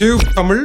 Tube Tamil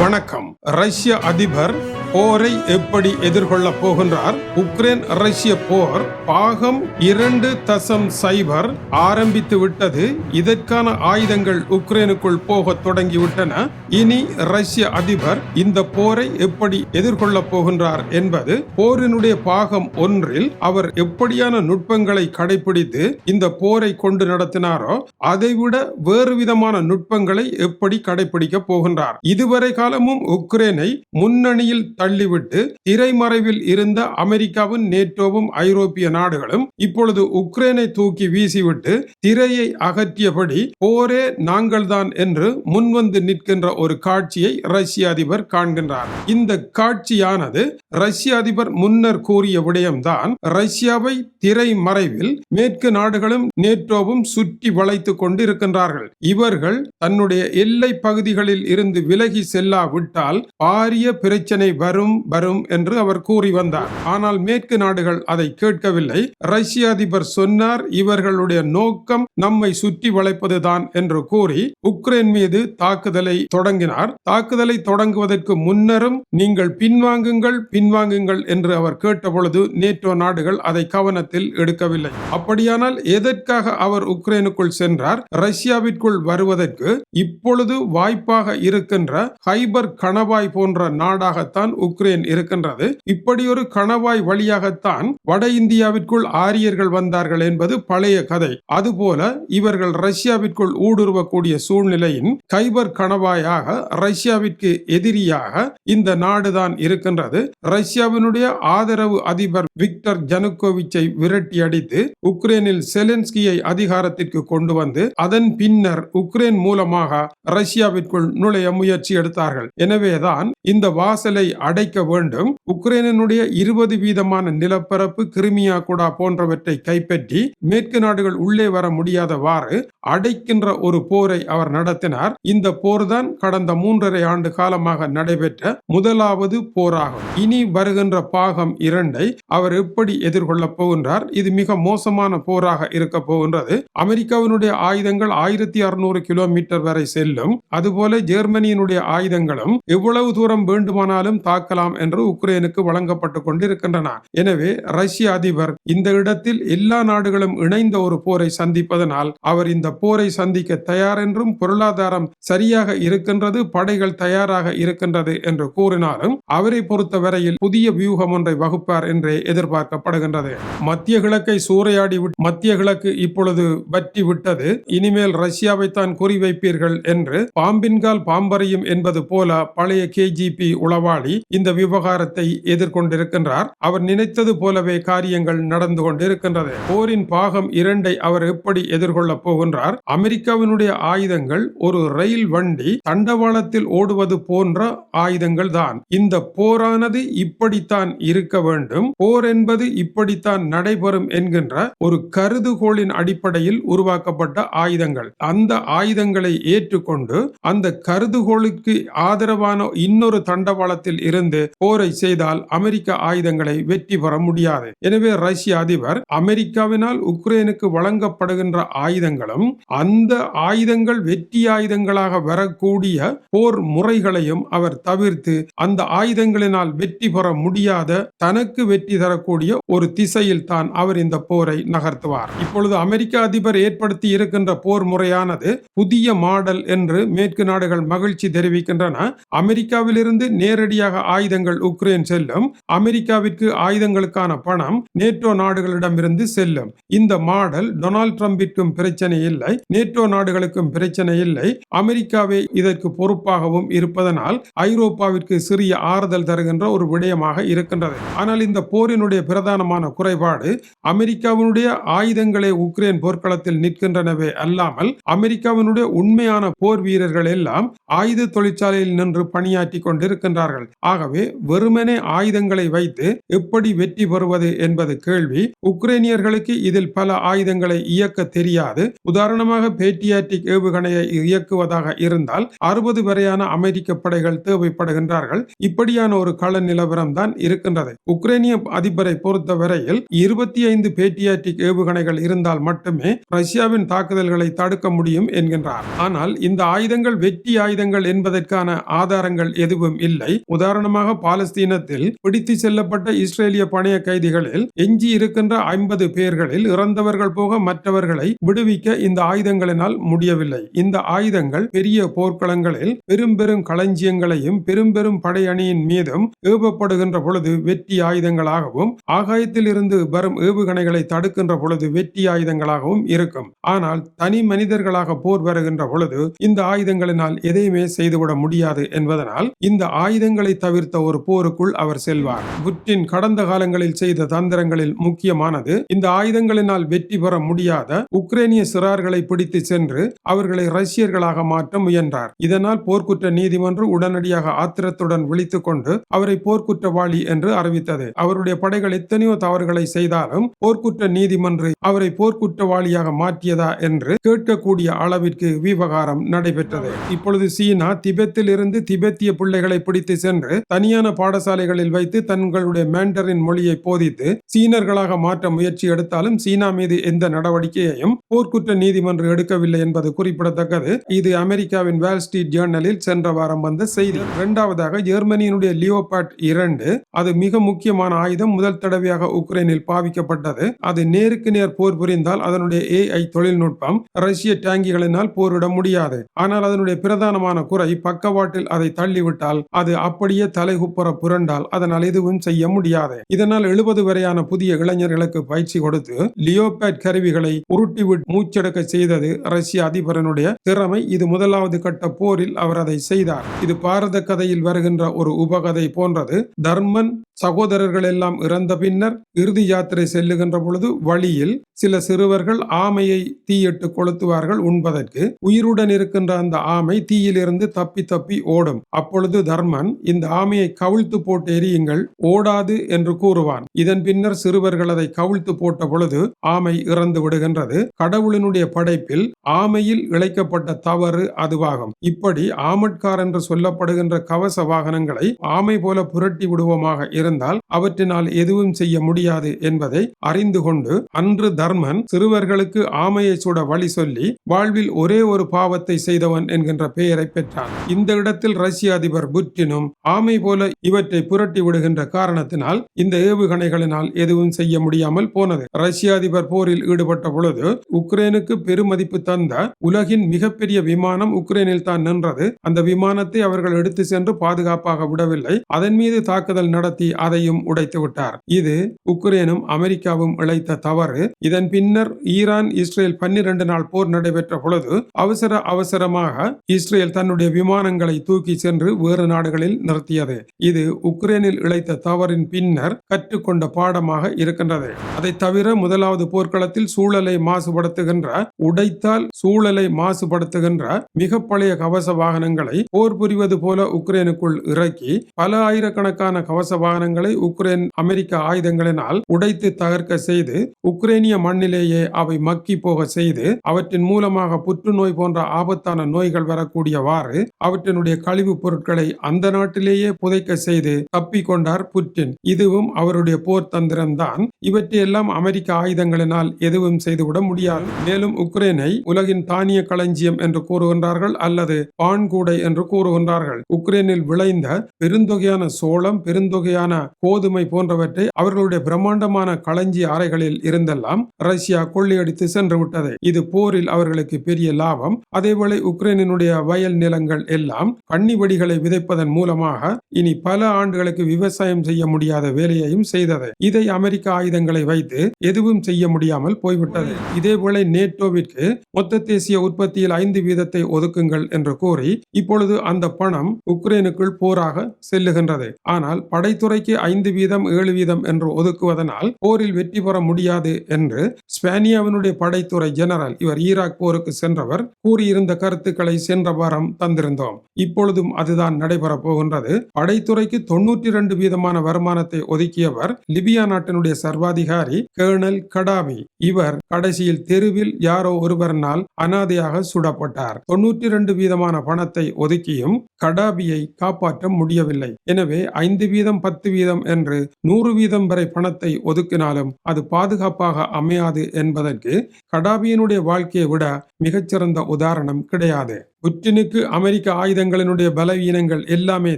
வணக்கம். ரஷ்ய அதிபர் போரை எப்படி எதிர்கொள்ளப் போகின்றார்? உக்ரைன் ரஷ்ய போர் பாகம் இரண்டு தசம் சைபர் ஆரம்பித்து விட்டது. இதற்கான ஆயுதங்கள் உக்ரைனுக்குள் போக தொடங்கிவிட்டன. இனி ரஷ்ய அதிபர் இந்த போரை எப்படி எதிர்கொள்ளப் போகின்றார் என்பது போரினுடைய பாகம் ஒன்றில் அவர் எப்படியான நுட்பங்களை கடைபிடித்து இந்த போரை கொண்டு நடத்தினாரோ அதைவிட வேறு விதமான நுட்பங்களை எப்படி கடைபிடிக்க போகின்றார்? இதுவரை காலமும் உக்ரைனை முன்னணியில் தள்ளிவிட்டு திரைமறைவில் இருந்த அமெரிக்காவும் நேட்டோவும் ஐரோப்பிய நாடுகளும் இப்பொழுது உக்ரைனை தூக்கி வீசிவிட்டு திரையை அகற்றியபடி போரே நாங்கள்தான் என்று முன்வந்து நிற்கின்ற ஒரு காட்சியை ரஷ்ய அதிபர் காண்கின்றார். இந்த காட்சியானது ரஷ்ய அதிபர் முன்னர் கூறிய விடயம்தான் ரஷ்யாவை திரைமறைவில் மேற்கு நாடுகளும் நேட்டோவும் சுற்றி வளைத்துக் கொண்டு இருக்கின்றார்கள் இவர்கள் தன்னுடைய எல்லை பகுதிகளில் இருந்து விலகி செல்லாவிட்டால் பாரிய பிரச்சனை வர வரும் வரும் என்று அவர் கூறி வந்தார். ஆனால் மேற்கு நாடுகள் அதை கேட்கவில்லை. ரஷ்ய அதிபர் சொன்னார் இவர்களுடைய நோக்கம் நம்மை சுற்றி வளைப்பதுதான் என்று கூறி உக்ரைன் மீது தாக்குதலை தொடங்கினார். தாக்குதலை தொடங்குவதற்கு முன்னரும் நீங்கள் பின்வாங்குங்கள் பின்வாங்குங்கள் என்று அவர் கேட்டபொழுது நேட்டோ நாடுகள் அதை கவனத்தில் எடுக்கவில்லை. அப்படியானால் எதற்காக அவர் உக்ரைனுக்குள் சென்றார்? ரஷ்யாவிற்குள் வருவதற்கு இப்பொழுது வாய்ப்பாக இருக்கின்ற ஹைபர் கணவாய் போன்ற நாடாகத்தான் உக்ரைன் இருக்கின்றது. இப்படி ஒரு கணவாய் வழியாகத்தான் வட இந்தியாவிற்குள் ஆரியர்கள் வந்தார்கள் என்பது பழைய கதை. அதுபோல இவர்கள் ரஷ்யாவிற்குள் ஊடுருவக்கூடிய சூழ்நிலையின் கைபர் கணவாயாக ரஷ்யாவிற்கு எதிரியாக இந்த நாடுதான் இருக்கின்றது. ரஷ்யாவினுடைய ஆதரவு அதிபர் விக்டர் ஜனுகோவிச்சை விரட்டி அடித்து உக்ரைனில் செலன்ஸ்கியை அதிகாரத்திற்கு கொண்டு வந்து அதன் பின்னர் உக்ரைன் மூலமாக ரஷ்யாவிற்குள் நுழைய முயற்சி எடுத்தார்கள். எனவேதான் இந்த வாசலை அடைக்க வேண்டும். உக்ரைனுடைய இருபது வீதமான நிலப்பரப்பு கிருமியா குடா போன்றவற்றை கைப்பற்றி மேற்கு நாடுகள் உள்ளே வர முடியாதவாறு அடைக்கின்ற ஒரு போரை அவர் நடத்தினார். இந்த போர்தான் கடந்த மூன்றரை ஆண்டு காலமாக நடைபெற்ற முதலாவது போராகும். இனி வருகின்ற பாகம் இரண்டை அவர் எப்படி எதிர்கொள்ளப் போகின்றார்? இது மிக மோசமான போராக இருக்க போகின்றது. அமெரிக்காவினுடைய ஆயுதங்கள் ஆயிரத்தி அறுநூறு கிலோமீட்டர் வரை செல்லும். அதுபோல ஜெர்மனியினுடைய ஆயுதங்களும் எவ்வளவு தூரம் வேண்டுமானாலும் தாக்கலாம் என்று உக்ரைனுக்கு வழங்கப்பட்டு கொண்டிருக்கின்றன. எனவே ரஷ்ய அதிபர் இந்த இடத்தில் எல்லா நாடுகளும் இணைந்த ஒரு போரை சந்திப்பதனால் அவர் இந்த போரை சந்திக்க தயார் என்றும் பொருளாதாரம் சரியாக இருக்கின்றது படைகள் தயாராக இருக்கின்றது என்று கூறினாலும் அவரை பொறுத்தவரையில் புதிய வியூகம் ஒன்றை வகுப்பார் என்றே எதிர்பார்க்கப்படுகின்றது. மத்திய கிழக்கை சூறையாடி மத்திய கிழக்கு இப்பொழுது வற்றி விட்டது. இனிமேல் ரஷ்யாவை தான் குறிவைப்பீர்கள் என்று பாம்பின்கால் பாம்பறையும் என்பது போல பழைய கேஜிபி உளவாளி இந்த விவகாரத்தை எதிர்கொண்டிருக்கின்றார். அவர் நினைத்தது போலவே காரியங்கள் நடந்து கொண்டிருக்கின்றது. போரின் பாகம் இரண்டை அவர் எப்படி எதிர்கொள்ளப் போகின்றார்? அமெரிக்காவினுடைய ஆயுதங்கள் ஒரு ரயில் வண்டி தண்டவாளத்தில் ஓடுவது போன்ற ஆயுதங்கள் தான் இந்த போரானது இப்படித்தான் இருக்க வேண்டும். போர் என்பது இப்படித்தான் நடைபெறும் என்கின்ற ஒரு கருதுகோளின் அடிப்படையில் உருவாக்கப்பட்ட ஆயுதங்கள். அந்த ஆயுதங்களை ஏற்றுக்கொண்டு அந்த கருதுகோளுக்கு ஆதரவான இன்னொரு தண்டவாளத்தில் இருந்து போரை செய்தால் அமெரிக்க ஆயுதங்களை வெற்றி பெற முடியாது. எனவே ரஷ்ய அதிபர் அமெரிக்காவினால் உக்ரைனுக்கு வழங்கப்படுகின்ற ஆயுதங்களும் அந்த ஆயுதங்கள் வெற்றி ஆயுதங்களாக வரக்கூடிய போர் முறைகளையும் அவர் தவிர்த்து அந்த ஆயுதங்களினால் வெற்றி பெற முடியாத தனக்கு வெற்றி தரக்கூடிய ஒரு திசையில் தான் அவர் இந்த போரை நகர்த்துவார். இப்பொழுது அமெரிக்க அதிபர் ஏற்படுத்தி இருக்கின்ற போர் முறையானது புதிய மாடல் என்று மேற்கு நாடுகள் மகிழ்ச்சி தெரிவிக்கின்றன. அமெரிக்காவிலிருந்து நேரடியாக ஆயுதங்கள் உக்ரைன் செல்லும் அமெரிக்காவிற்கு ஆயுதங்களுக்கான பணம் நேட்டோ நாடுகளிடமிருந்து செல்லும். இந்த மாடல் டொனால்ட் ட்ரம்பிற்கும் பிரச்சனை இல்லை நேட்டோ நாடுகளுக்கும் பிரச்சனை இல்லை. அமெரிக்காவே இதற்கு பொறுப்பாகவும் இருப்பதனால் ஐரோப்பாவிற்கு சிறிய ஆறுதல் தருகின்ற ஒரு விடயமாக இருக்கின்றது. ஆனால் இந்த போரினுடைய பிரதானமான குறைபாடு அமெரிக்காவினுடைய ஆயுதங்களே உக்ரைன் போர்க்களத்தில் நிற்கின்றனவே அல்லாமல் அமெரிக்காவினுடைய உண்மையான போர் வீரர்கள் எல்லாம் ஆயுத தொழிற்சாலையில் நின்று பணியாற்றி கொண்டிருக்கின்றார்கள். ஆகவே வெறுமனே ஆயுதங்களை வைத்து எப்படி வெற்றி பெறுவது என்பது கேள்வி. உக்ரைனியர்களுக்கு இதில் பல ஆயுதங்களை இயக்க தெரியாது. உதாரணமாக பேட்டியாட்டிக் ஏவுகணையை இயக்குவதாக இருந்தால் அறுபது வரையான அமெரிக்க படைகள் தேவைப்படுகின்றார்கள். இப்படியான ஒரு கள நிலவரம் தான் இருக்கின்றது. உக்ரைனிய அதிபரை பொறுத்தவரையில் இருபத்தி ஐந்து பேட்டியாட்டிக் ஏவுகணைகள் இருந்தால் மட்டுமே ரஷ்யாவின் தாக்குதல்களை தடுக்க முடியும் என்கின்றார். ஆனால் இந்த ஆயுதங்கள் வெற்றி ஆயுதங்கள் என்பதற்கான ஆதாரங்கள் எதுவும் இல்லை. காரணமாக பாலஸ்தீனத்தில் பிடித்து செல்லப்பட்ட இஸ்ரேலிய பணைய கைதிகளில் எஞ்சி இருக்கின்ற ஐம்பது பேர்களில் இறந்தவர்கள் போக மற்றவர்களை விடுவிக்க இந்த ஆயுதங்களினால் முடியவில்லை. இந்த ஆயுதங்கள் பெரிய போர்க்களங்களில் பெரும் பெரும் களஞ்சியங்களையும் பெரும் பெரும் படையணியின் மீதும் ஏவப்படுகின்ற பொழுது வெற்றி ஆயுதங்களாகவும் ஆகாயத்தில் இருந்து வரும் ஏவுகணைகளை தடுக்கின்ற பொழுது வெற்றி ஆயுதங்களாகவும் இருக்கும். ஆனால் தனி மனிதர்களாக போர் வருகின்ற பொழுது இந்த ஆயுதங்களினால் எதையுமே செய்துவிட முடியாது என்பதனால் இந்த ஆயுதங்களை தவிர்த்த ஒரு போருக்குள் அவர் செல்வார். புட்டின் கடந்த காலங்களில் செய்த தந்திரங்களில் முக்கியமானது இந்த ஆயுதங்களினால் வெற்றி பெற முடியாத உக்ரைனிய சிறார்களை பிடித்து சென்று அவர்களை ரஷ்யர்களாக மாற்ற முயன்றார். இதனால் போர்க்குற்ற நீதிமன்றம் உடனடியாக ஆத்திரத்துடன் விழித்துக் கொண்டு அவரை போர்க்குற்றவாளி என்று அறிவித்தது. அவருடைய படைகள் எத்தனையோ தவறுகளை செய்தாலும் போர்க்குற்ற நீதிமன்றம் அவரை போர்க்குற்றவாளியாக மாற்றியதா என்று கேட்கக்கூடிய அளவிற்கு விவகாரம் நடைபெற்றது. இப்பொழுது சீனா திபெத்தில் இருந்து திபெத்திய பிள்ளைகளை பிடித்து சென்று தனியான பாடசாலைகளில் வைத்து தங்களுடைய மேண்டரின் மொழியை போதித்து சீனர்களாக மாற்ற முயற்சி எடுத்தாலும் சீனா மீது எந்த நடவடிக்கையையும் போர்க்குற்ற நீதிமன்றம் எடுக்கவில்லை என்பது குறிப்பிடத்தக்கது. இது அமெரிக்காவின் வேல் ஸ்ட்ரீட் ஜேர்னலில் சென்ற வாரம் வந்த செய்தி. இரண்டாவதாக ஜெர்மனியினுடைய லியோபாட் இரண்டு அது மிக முக்கியமான ஆயுதம் முதல் தடவையாக உக்ரைனில் பாவிக்கப்பட்டது. அது நேருக்கு நேர் போர் புரிந்தால் அதனுடைய ஏஐ தொழில்நுட்பம் ரஷ்ய டேங்கிகளினால் போரிட முடியாது. ஆனால் அதனுடைய பிரதானமான குறை பக்கவாட்டில் அதை தள்ளிவிட்டால் அது அப்படியே தலைகுப்புற புரண்டால் அதனால் எதுவும் செய்ய முடியாது. இதனால் எழுபது வரையான புதிய இளைஞர்களுக்கு பயிற்சி கொடுத்து லியோபேட் கருவிகளை உருட்டிவிட்டு மூச்சடக்க செய்தது ரஷ்ய அதிபரனுடைய திறமை. இது முதலாவது கட்ட போரில் அவர் அதை செய்தார். இது பாரத கதையில் வருகின்ற ஒரு உபகதை போன்றது. தர்மன் சகோதரர்கள் எல்லாம் இறந்த பின்னர் இறுதி யாத்திரை செல்லுகின்ற பொழுது வழியில் சில சிறுவர்கள் ஆமையை தீயிட்டு கொளுத்துவார்கள் உண்பதற்கு. உயிருடன் இருக்கின்ற அந்த ஆமை தீயிலிருந்து தப்பி தப்பி ஓடும். அப்பொழுது தர்மன் இந்த ஆமையை கவிழ்த்து போட்டு எரியுங்கள் ஓடாது என்று கூறுவான். இதன் பின்னர் சிறுவர்கள் அதை கவிழ்த்து போட்ட பொழுது ஆமை இறந்து விடுகின்றது. கடவுளினுடைய படைப்பில் ஆமையில் இழைக்கப்பட்ட தவறு அதுவாகும். இப்படி ஆமட்கார் என்று சொல்லப்படுகின்ற கவச வாகனங்களை ஆமை போல புரட்டி விடுவோமாக இருந்தால் அவற்றினால் எதுவும் செய்ய முடியாது என்பதை அறிந்து கொண்டு அன்று தர்மன் சிறுவர்களுக்கு ஆமையை சுட வழி சொல்லி வாழ்வில் ஒரே ஒரு பாவத்தை செய்தவன் என்கின்ற பெயரை பெற்றான். இந்த இடத்தில் ரஷ்ய அதிபர் புட்டினும் ஆமை ஆமை போல இவற்றை புரட்டி விடுகின்ற காரணத்தினால் இந்த ஏவுகணைகளினால் எதுவும் செய்ய முடியாமல் போனது. ரஷ்ய அதிபர் போரில் ஈடுபட்ட பொழுது உக்ரைனுக்கு பெருமதிப்பு தந்த உலகின் மிகப்பெரிய விமானம் உக்ரைனில் தான் நின்றது. அந்த விமானத்தை அவர்கள் எடுத்து சென்று பாதுகாப்பாக விடவில்லை. அதன் மீது தாக்குதல் நடத்தி அதையும் உடைத்து விட்டார். இது உக்ரைனும் அமெரிக்காவும் இழைத்த தவறு. இதன் பின்னர் ஈரான் இஸ்ரேல் பன்னிரண்டு நாள் போர் நடைபெற்ற பொழுது அவசர அவசரமாக இஸ்ரேல் தன்னுடைய விமானங்களை தூக்கி சென்று வேறு நாடுகளில் நிறுத்திய நடத்தியது இது உக்ரைனில் இழைத்த தவறின் பின்னர் கற்றுக்கொண்ட பாடமாக இருக்கின்றது. அதை தவிர முதலாவது போர்க்களத்தில் சூழலை மாசுபடுத்துகின்ற உடைத்தால் சூழலை மாசுபடுத்துகின்ற மிக பழைய கவச வாகனங்களை போர் புரிவது போல உக்ரைனுக்குள் இறக்கி பல ஆயிரக்கணக்கான கவச வாகனங்களை உக்ரைன் அமெரிக்க ஆயுதங்களினால் உடைத்து தகர்க்க செய்து உக்ரைனிய மண்ணிலேயே அவை மக்கி போக செய்து அவற்றின் மூலமாக புற்றுநோய் போன்ற ஆபத்தான நோய்கள் வரக்கூடியவாறு அவற்றினுடைய கழிவுப் பொருட்களை அந்த நாட்டிலேயே புதைக்க செய்து தப்பி கொண்டார் புட்டின் இதுவும் அவருடைய போர் தந்திரம்தான். இவற்றையெல்லாம் அமெரிக்க ஆயுதங்களினால் எதுவும் செய்துவிட முடியாது. மேலும் உக்ரைனை உலகின் தானிய களஞ்சியம் என்று கூறுகின்றார்கள் அல்லது பான்கூடை என்று கூறுகின்றார்கள். உக்ரைனில் விளைந்த பெருந்தொகையான சோளம் பெருந்தொகையான கோதுமை போன்றவற்றை அவர்களுடைய பிரம்மாண்டமான களஞ்சிய அறைகளில் இருந்தெல்லாம் ரஷ்யா கொள்ளையடித்து சென்று விட்டது இது போரில் அவர்களுக்கு பெரிய லாபம். அதேவேளை உக்ரைனினுடைய வயல் நிலங்கள் எல்லாம் கன்னிவடிகளை விதைப்பதன் மூலமாக இனி பல ஆண்டுகளுக்கு விவசாயம் செய்ய முடியாத வேலையையும் செய்தது. இதை அமெரிக்க ஆயுதங்களை வைத்து எதுவும் செய்ய முடியாமல் போய்விட்டது. இதேபோல நேட்டோவிற்கு மொத்த தேசிய உற்பத்தியில் ஐந்து வீதத்தை ஒதுக்குங்கள் என்று கூறி இப்பொழுது அந்த பணம் உக்ரைனுக்குள் போராக செல்லுகின்றது. ஆனால் படைத்துறைக்கு ஐந்து வீதம் ஏழு வீதம் என்று ஒதுக்குவதனால் போரில் வெற்றி பெற முடியாது என்று ஸ்பானியாவினுடைய படைத்துறை ஜெனரல் இவர் ஈராக் போருக்கு சென்றவர் கூறியிருந்த கருத்துக்களை சென்ற வாரம் தந்திருந்தோம். இப்பொழுதும் அதுதான் நடைபெறப் போகின்றது. படைத்துறைக்கு தொன்னூற்றி இரண்டு வீதமான வருமானத்தை ஒதுக்கியவர் லிபியா நாட்டினுடைய சர்வாதிகாரி கேர்னல் கடாமி. இவர் கடைசியில் தெருவில் யாரோ ஒருவரனால் அனாதையாக சுடப்பட்டார். தொன்னூற்றி இரண்டு வீதமான பணத்தை ஒதுக்கியும் கடாபியை காப்பாற்ற முடியவில்லை. எனவே ஐந்து வீதம் பத்து வீதம் என்று நூறு வீதம் வரை பணத்தை ஒதுக்கினாலும் அது பாதுகாப்பாக அமையாது என்பதற்கு கடாபியினுடைய வாழ்க்கையை விட மிகச்சிறந்த உதாரணம் கிடையாது. புட்டினுக்கு அமெரிக்க ஆயுதங்களினுடைய பலவீனங்கள் எல்லாமே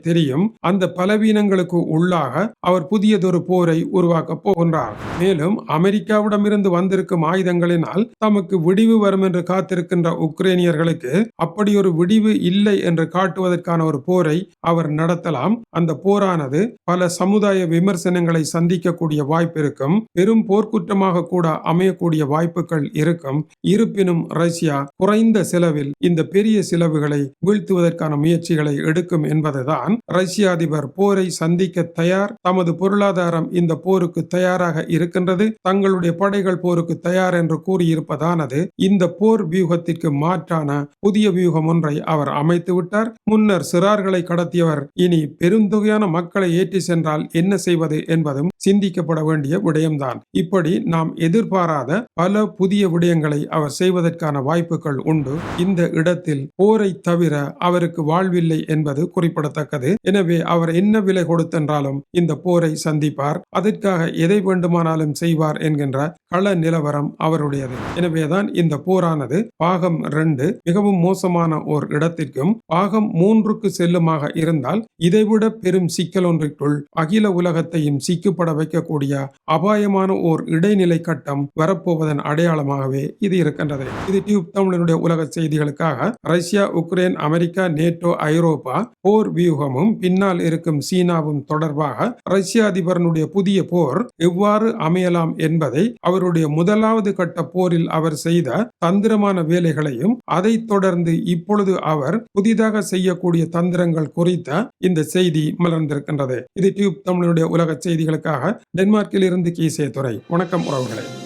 தெரியும். அந்த பலவீனங்களுக்கு உள்ளாக அவர் புதியதொரு போரை உருவாக்கப் போகின்றார். மேலும் அமெரிக்காவிடமிருந்து வந்திருக்கும் ஆயுதங்களினால் தமக்கு விடிவு வரும் என்று காத்திருக்கின்ற உக்ரைனியர்களுக்கு அப்படி ஒரு விடிவு இல்லை என்று காட்டுவதற்கான ஒரு போரை அவர் நடத்தலாம். அந்த போரானது பல சமுதாய விமர்சனங்களை சந்திக்கக்கூடிய வாய்ப்பு இருக்கும். பெரும் போர்க்குற்றமாக கூட அமையக்கூடிய வாய்ப்புகள் இருக்கும். இருப்பினும் ரஷ்யா குறைந்த செலவில் இந்த பெரிய செலவுகளை வீழ்த்துவதற்கான முயற்சிகளை எடுக்கும் என்பதுதான் ரஷ்ய அதிபர் போரை சந்திக்க தயார். தமது பொருளாதாரம் இந்த போருக்கு தயாராக இருக்கின்றது. தங்களுடைய படைகள் போருக்கு தயார் என்று கூறியிருப்பதானது இந்த போர் வியூகத்திற்கு மாற்றான புதிய வியூகம் ஒன்றை அவர் அமைத்து விட்டார். முன்னர் சிறார்களை கடத்தியவர் இனி பெருந்தொகையான மக்களை ஏற்றி சென்றால் என்ன செய்வது என்பதும் சிந்திக்கப்பட வேண்டிய விடயம்தான். இப்படி நாம் எதிர்பாராத பல புதிய விடயங்களை அவர் செய்வதற்கான வாய்ப்புகள் உண்டு. இந்த இடத்தில் போரை தவிர அவருக்கு வாழ்வில்லை என்பது குறிப்பிடத்தக்கது. எனவே அவர் என்ன விலை கொடுத்தென்றாலும் இந்த போரை சந்திப்பார். அதற்காக எதை வேண்டுமானாலும் செய்வார் என்கின்ற கள நிலவரம் அவருடையது. எனவேதான் இந்த போரானது பாகம் ரெண்டு மிகவும் மோசமான ஓர் இடத்திற்கும் பாகம் மூன்றுக்கு செல்லுமாக இருந்தால் இதைவிட பெரும் சிக்கல் ஒன்றிற்குள் அகில உலகத்தையும் சிக்குப்பட வைக்கக்கூடிய அபாயமான ஓர் இடைநிலை கட்டம் வரப்போவதன் அடையாளமாகவே இது இருக்கின்றது. இது டியூப் தமிழனுடைய உலக செய்திகளுக்காக ரஷ்யா உக்ரைன் அமெரிக்கா நேட்டோ ஐரோப்பா போர் வியூகமும் பின்னால் இருக்கும் சீனாவும் தொடர்பாக ரஷ்ய அதிபரனுடைய புதிய போர் எவ்வாறு அமையலாம் என்பதை அவருடைய முதலாவது கட்ட போரில் அவர் செய்த தந்திரமான வேலைகளையும் அதைத் தொடர்ந்து இப்பொழுது அவர் புதிதாக செய்யக்கூடிய தந்திரங்கள் குறித்த இந்த செய்தி மலர்ந்திருக்கின்றது. இது டியூப் தமிழனுடைய உலக செய்திகளுக்காக டென்மார்க்கில் இருந்து கீசே துறை வணக்கம் உறவுகளை.